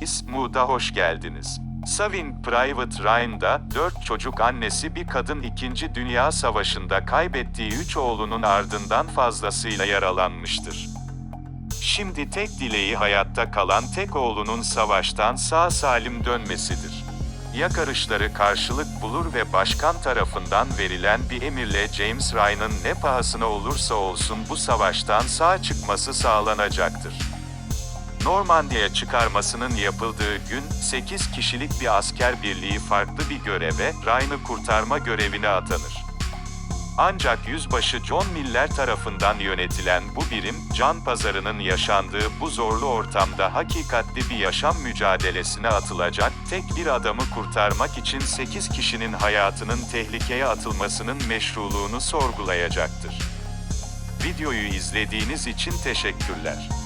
İsmu'da hoş geldiniz. Saving Private Ryan'da, dört çocuk annesi bir kadın 2. Dünya Savaşı'nda kaybettiği üç oğlunun ardından fazlasıyla yaralanmıştır. Şimdi tek dileği hayatta kalan tek oğlunun savaştan sağ salim dönmesidir. Yakarışları karşılık bulur ve başkan tarafından verilen bir emirle James Ryan'ın ne pahasına olursa olsun bu savaştan sağ çıkması sağlanacaktır. Normandiya çıkarmasının yapıldığı gün, 8 kişilik bir asker birliği farklı bir göreve, Ryan'ı kurtarma görevine atanır. Ancak yüzbaşı John Miller tarafından yönetilen bu birim, can pazarının yaşandığı bu zorlu ortamda hakikatli bir yaşam mücadelesine atılacak, tek bir adamı kurtarmak için 8 kişinin hayatının tehlikeye atılmasının meşruluğunu sorgulayacaktır. Videoyu izlediğiniz için teşekkürler.